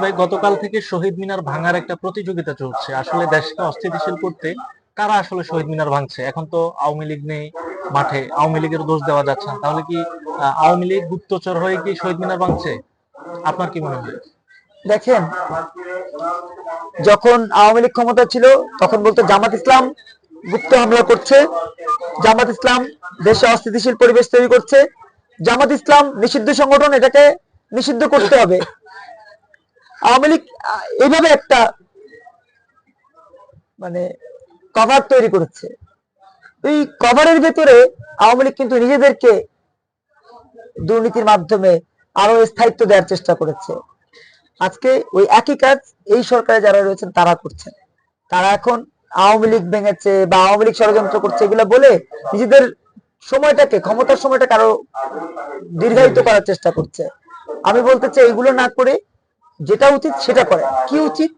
ভাই, গতকাল থেকে শহীদ মিনার ভাঙার একটা প্রতিযোগিতা চলছে। আসলে দেশকে অস্থিতিশীল করতে কারা আসলে শহীদ মিনার ভাঙছে? এখন তো আওয়ামী লীগ নেই মাঠে। আওয়ামী লীগের দোষ দেওয়া যাচ্ছে না। তাহলে কি আওয়ামী লীগ গুপ্তচর হয়ে কি শহীদ মিনার ভাঙছে? আপনার কি মনে হয়? দেখেন, যখন আওয়ামী লীগ ক্ষমতা ছিল, তখন বলতো জামাত ইসলাম গুপ্ত হামলা করছে। জামাত ইসলাম দেশে অস্থিতিশীল পরিবেশ তৈরি করছে। জামাত ইসলাম নিষিদ্ধ সংগঠন এটাকে নিষিদ্ধ করতে হবে। আওয়ামী লীগ এইভাবে একটা মানে কভার তৈরি করেছে। এই কভারের ভেতরে আওয়ামী লীগ কিন্তু নিজেদেরকে দুর্নীতির মাধ্যমে আরও স্থায়িত্ব দেওয়ার চেষ্টা করেছে। আজকে ওই একই কাজ এই সরকারে যারা রয়েছেন তারা করছেন। তারা এখন আওয়ামী লীগ ভেঙেছে বা আওয়ামী লীগ ষড়যন্ত্র করছে এগুলো বলে নিজেদের সময়টাকে, ক্ষমতার সময়টাকে আরও দীর্ঘায়িত করার চেষ্টা করছে। আমি বলতে চাই, এগুলো না করে যেটা উচিত সেটা করে। কি উচিত?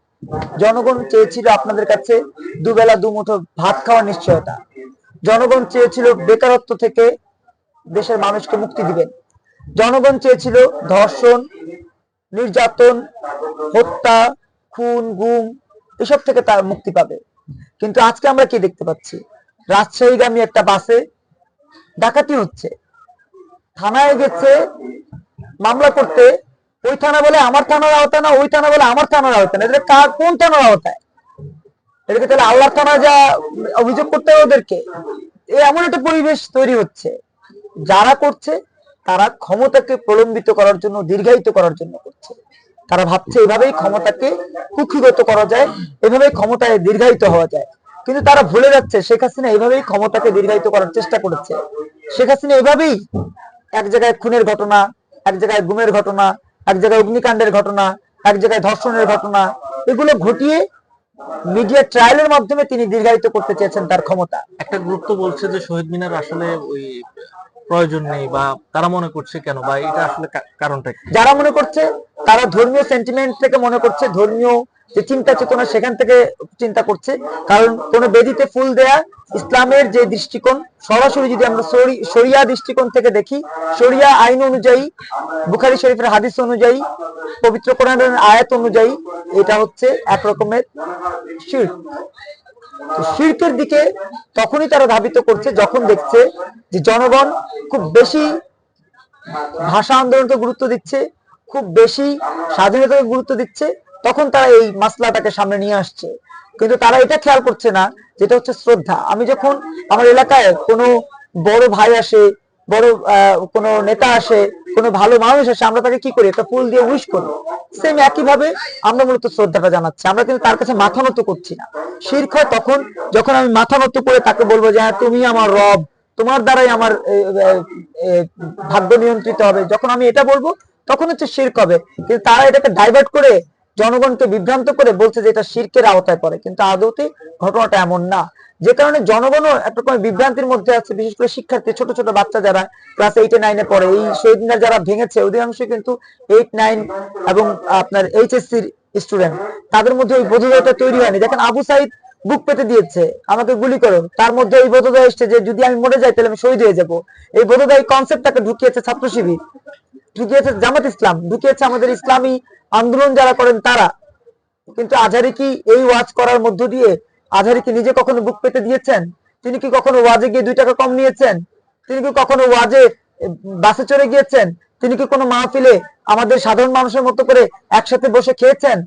জনগণ চেয়েছিল আপনাদের কাছে দুবেলা দুমুঠো ভাত খাওয়ার নিশ্চয়তা। জনগণ চেয়েছিল বেকারত্ব থেকে দেশের মানুষকে মুক্তি দিবেন। জনগণ চেয়েছিল ধর্ষণ, নির্যাতন, হত্যা, খুন, গুম, এসব থেকে তার মুক্তি পাবে। কিন্তু আজকে আমরা কি দেখতে পাচ্ছি? রাজশাহীগামী একটা বাসে ডাকাতি হচ্ছে। থানায় গেছে মামলা করতে ওই থানা বলে আমার থানার আওতা না, ওই থানা বলে আমার থানার আওতা না। এটা কার, কোন থানার আওতায়? এটাকে তাহলে আল্লাহ থানা যা অভিযোগ করতে হবে ওদেরকে। এমন একটা পরিবেশ তৈরি হচ্ছে, যারা করছে, তারা ক্ষমতাকে প্রলম্বিত করার জন্য, দীর্ঘায়িত করার জন্য করছে। তারা ভাবছে এভাবেই ক্ষমতাকে কুক্ষিগত করা যায়, এভাবেই ক্ষমতায় দীর্ঘায়িত হওয়া যায়। কিন্তু তারা ভুলে যাচ্ছে, শেখ হাসিনা এভাবেই ক্ষমতাকে দীর্ঘায়িত করার চেষ্টা করেছে। শেখ হাসিনা এভাবেই এক জায়গায় খুনের ঘটনা, এক জায়গায় গুমের ঘটনা এক জায়গায় অগ্নিকাণ্ডের ঘটনা, এক জায়গায় ধর্ষণের ঘটনা, এগুলো ঘটিয়ে মিডিয়া ট্রায়ালের মাধ্যমে তিনি দীর্ঘায়িত করতে চেয়েছেন তার ক্ষমতা। একটা গুরুত্ব বলছে যে শহীদ মিনার আসলে ওই প্রয়োজন নেই বা তারা মনে করছে কেন বা এটা আসলে কারণটা যারা মনে করছে, তারা ধর্মীয় সেন্টিমেন্ট থেকে মনে করছে, ধর্মীয় যে চিন্তা চেতনা সেখান থেকে চিন্তা করছে। কারণ কোন বেদিতে ফুল দেয়া ইসলামের যে দৃষ্টিকোণ, সরাসরি যদি আমরা শরি- শরিয়া দৃষ্টিকোণ থেকে দেখি শরিয়া আইন অনুযায়ী, বুখারি শরীফের হাদিস অনুযায়ী, পবিত্র কোরআনের আয়াত অনুযায়ী, এটা হচ্ছে এক রকমের শির্ক। তো শিল্পের দিকে তখনই তারা ধাবিত করছে যখন দেখছে যে জনগণ খুব বেশি ভাষা আন্দোলনকে গুরুত্ব দিচ্ছে, খুব বেশি স্বাধীনতাকে গুরুত্ব দিচ্ছে, তখন তারা এই মাসলাটাকে সামনে নিয়ে আসছে। কিন্তু তারা এটা খেয়াল করছে না, যেটা হচ্ছে শ্রদ্ধা। আমি যখন আমার এলাকায় কোনো বড় ভাই আসে, বড় কোনো নেতা আসে, কোনো ভালো মানুষ আসে, আমরা তাকে কি করি? একটা ফুল দিয়ে উইশ করি। সেম একই ভাবে আমরা মূলত শ্রদ্ধাটা জানাচ্ছি। আমরা কিন্তু তার কাছে মাথা নত করছি না। হয় তখন যখন আমি মাথা নত করে তাকে বলব যে হ্যাঁ তুমি আমার রব তোমার দ্বারাই আমার ভাগ্য নিয়ন্ত্রিত হবে। যখন আমি এটা বলব, তখন হচ্ছে শির্ক হবে। কিন্তু তারা এটাকে ডাইভার্ট করে, জনগণকে বিভ্রান্ত করে বলছে যে এটা শির্কের আওতায় পড়ে। কিন্তু আদৌতে ঘটনাটা এমন না। যে কারণে জনগণও একটা রকমের বিভ্রান্তির মধ্যে আছে, বিশেষ করে শিক্ষার্থী, ছোট ছোট বাচ্চা যারা ক্লাস এইটে নাইনে পড়ে, এই শহীদ মিনার যারা ভেঙেছে অধিকাংশ কিন্তু এইট নাইন এবং আপনার এইচএসসির স্টুডেন্ট তাদের মধ্যে ওই বোধোদয়টা তৈরি হয়নি। দেখেন আবু সাইদ বুক পেতে দিয়েছে, আমাকে গুলি করো। তার মধ্যে এই বোধোদয় এসছে যে, যদি আমি মরে যাই, তাহলে আমি শহীদ হয়ে যাব। এই বোধোদয় কনসেপ্টটাকে ঢুকিয়েছে ছাত্র শিবির ঢুকিয়েছে জামাত ইসলাম, ঢুকিয়েছে আমাদের ইসলামী আন্দোলন যারা করেন তারা। কিন্তু আজহারি কি এই ওয়াজ করার মধ্য দিয়ে আজহারি কি নিজে কখনো বুক পেতে দিয়েছেন? তিনি কি কখনো ওয়াজে গিয়ে দুই টাকা কম নিয়েছেন? তিনি কি কখনো ওয়াজে বাসে চড়ে গিয়েছেন? তিনি কি কোনো মাহফিলে আমাদের সাধারণ মানুষের মতো করে একসাথে বসে খেয়েছেন?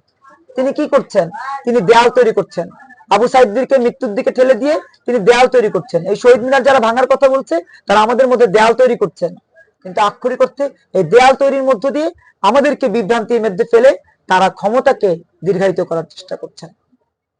তিনি কি করছেন? তিনি দেয়াল তৈরি করছেন। আবু সাইদদেরকে মৃত্যুর দিকে ঠেলে দিয়ে তিনি দেয়াল তৈরি করছেন। এই শহীদ মিনার যারা ভাঙার কথা বলছে, তারা আমাদের মধ্যে দেয়াল তৈরি করছেন। কিন্তু আক্ষরিক অর্থে এই দেয়াল তৈরির মধ্য দিয়ে আমাদেরকে বিভ্রান্তির মধ্যে ফেলে তারা ক্ষমতাকে দীর্ঘায়িত করার চেষ্টা করছেন।